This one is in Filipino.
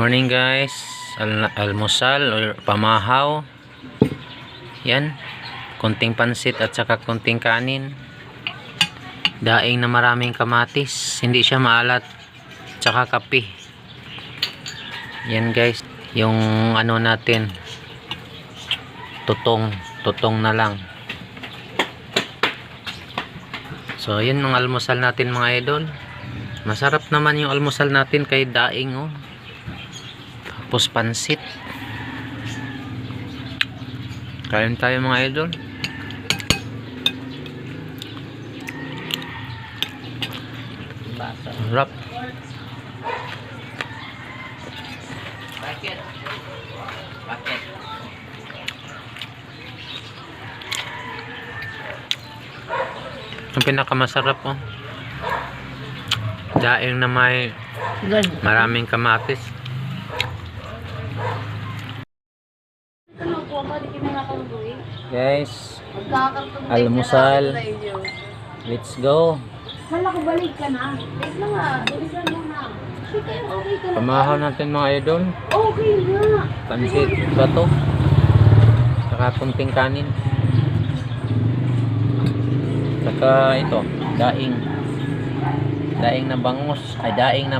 Morning guys. Al almusal or pamahaw. Yan. Kunting pansit at saka kunting kanin. Daing na maraming kamatis. Hindi siya maalat. Tsaka kape. Yan guys. Yung ano natin. Tutong. Tutong na lang. So, yun ang almusal natin mga idol. Masarap naman yung almusal natin kay daing oh. Tapos pansit. Kain tayo mga idol. Sarap. Bakit? Bakit? Yung pinakamasarap oh. Daing na may maraming kamatis. Guys, Almusal. let's go. Hala ko balik ka na. Wait lang ah. Bilisan mo na. Na. Pamahaw natin mga idol. Okay nga. Pansit, bato. Saka kunting kanin. Saka ito, daing. Daing na bangus. Ay, daing na